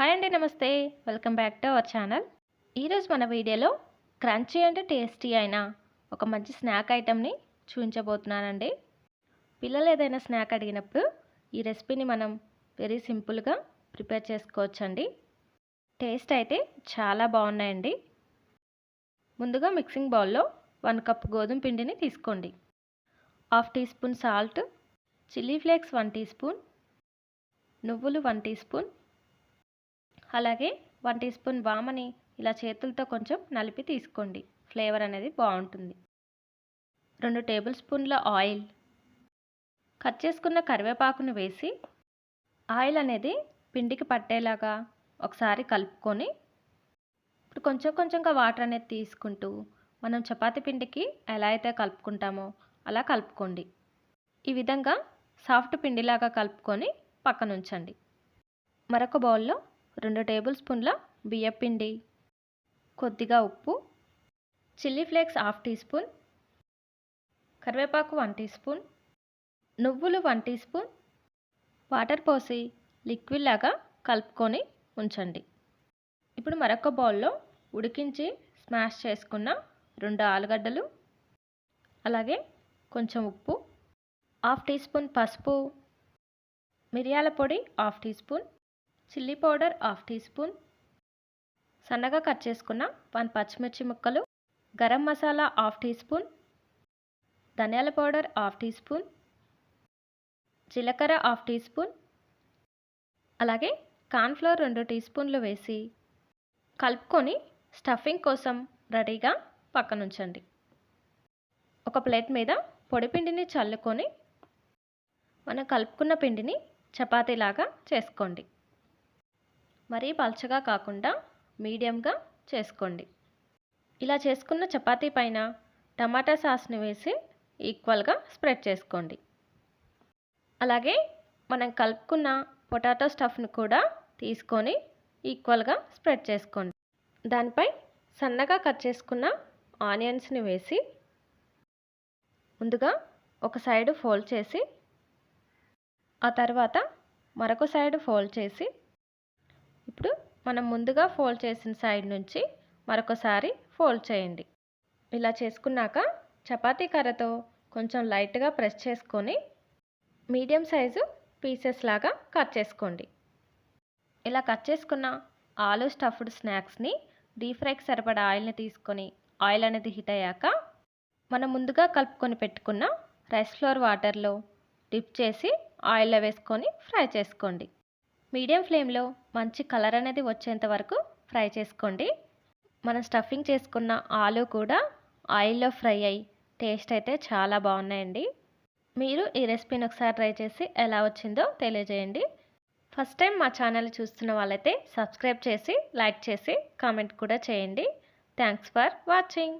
Hi అండి నమస్తే. Welcome back to our channel. ఈరోజు మన వీడియోలో క్రంచీ అండ్ టేస్టీ అయిన ఒక మంచి స్నాక్ ఐటెంని చూపించబోతున్నానండి. పిల్లలు ఏదైనా స్నాక్ అడిగినప్పుడు ఈ రెసిపీని మనం వెరీ సింపుల్గా ప్రిపేర్ చేసుకోవచ్చండి. టేస్ట్ అయితే చాలా బాగున్నాయండి. ముందుగా మిక్సింగ్ బౌల్లో వన్ కప్ గోధుమ పిండిని తీసుకోండి. Half teaspoon salt chilli flakes one teaspoon నువ్వులు వన్ టీ స్పూన్ అలాగే వన్ టీ స్పూన్ వామని ఇలా చేతులతో కొంచెం నలిపి తీసుకోండి. ఫ్లేవర్ అనేది బాగుంటుంది. రెండు టేబుల్ స్పూన్ల ఆయిల్. కట్ చేసుకున్న కరివేపాకును వేసి ఆయిల్ అనేది పిండికి పట్టేలాగా ఒకసారి కలుపుకొని ఇప్పుడు కొంచెం కొంచెంగా వాటర్ అనేది తీసుకుంటూ మనం చపాతీ పిండికి ఎలా అయితే కలుపుకుంటామో అలా కలుపుకోండి. ఈ విధంగా సాఫ్ట్ పిండిలాగా కలుపుకొని పక్కనుంచండి. మరొక బౌల్లో రెండు టేబుల్ స్పూన్ల బియ్యపిండి కొద్దిగా ఉప్పు chilli flakes half teaspoon కరివేపాకు వన్ టీ స్పూన్ నువ్వులు వన్ టీ స్పూన్ వాటర్ పోసి లిక్విడ్ లాగా కలుపుకొని ఉంచండి. ఇప్పుడు మరొక బౌల్లో ఉడికించి స్మాష్ చేసుకున్న రెండు ఆలుగడ్డలు అలాగే కొంచెం ఉప్పు హాఫ్ టీ స్పూన్ పసుపు మిరియాల పొడి half teaspoon chilli powder half teaspoon. సన్నగా కట్ చేసుకున్న వన్ పచ్చిమిర్చి ముక్కలు garam masala half teaspoon ధనియాల పౌడర్ హాఫ్ టీ స్పూన్ జీలకర్ర హాఫ్ టీ స్పూన్. అలాగే కార్న్ఫ్లోర్ రెండు టీ స్పూన్లు వేసి కలుపుకొని స్టఫింగ్ కోసం రెడీగా పక్కనుంచండి. ఒక ప్లేట్ మీద పొడిపిండిని చల్లుకొని మనం కలుపుకున్న పిండిని చపాతీలాగా చేసుకోండి. మరీ పల్చగా కాకుండా మీడియంగా చేసుకోండి. ఇలా చేసుకున్న చపాతీ పైన టమాటా సాస్ని వేసి ఈక్వల్గా స్ప్రెడ్ చేసుకోండి. అలాగే మనం కలుపుకున్న పొటాటో స్టఫ్ను కూడా తీసుకొని ఈక్వల్గా స్ప్రెడ్ చేసుకోండి. దానిపై సన్నగా కట్ చేసుకున్న ఆనియన్స్ని వేసి ముందుగా ఒక సైడ్ ఫోల్డ్ చేసి ఆ తర్వాత మరొక సైడ్ ఫోల్డ్ చేసి ఇప్పుడు మనం ముందుగా ఫోల్డ్ చేసిన సైడ్ నుంచి మరొకసారి ఫోల్డ్ చేయండి. ఇలా చేసుకున్నాక చపాతీ కర్రతో కొంచెం లైట్గా ప్రెస్ చేసుకొని మీడియం సైజు పీసెస్ లాగా కట్ చేసుకోండి. ఇలా కట్ చేసుకున్న ఆలు స్టఫ్డ్ స్నాక్స్ని డీప్ ఫ్రైకి సరిపడా ఆయిల్ని తీసుకొని ఆయిల్ అనేది హీట్ అయ్యాక మనం ముందుగా కలుపుకొని పెట్టుకున్న రైస్ ఫ్లోర్ వాటర్లో డిప్ చేసి ఆయిల్లో వేసుకొని ఫ్రై చేసుకోండి. మీడియం ఫ్లేమ్లో మంచి కలర్ అనేది వచ్చేంత వరకు ఫ్రై చేసుకోండి. మనం స్టఫింగ్ చేసుకున్న ఆలు కూడా ఆయిల్లో ఫ్రై అయ్యి టేస్ట్ అయితే చాలా బాగున్నాయండి. మీరు ఈ రెసిపీని ఒకసారి ట్రై చేసి ఎలా వచ్చిందో తెలియజేయండి. ఫస్ట్ టైం మా ఛానల్ చూస్తున్న వాళ్ళైతే సబ్స్క్రైబ్ చేసి లైక్ చేసి కామెంట్ కూడా చేయండి. Thanks for watching.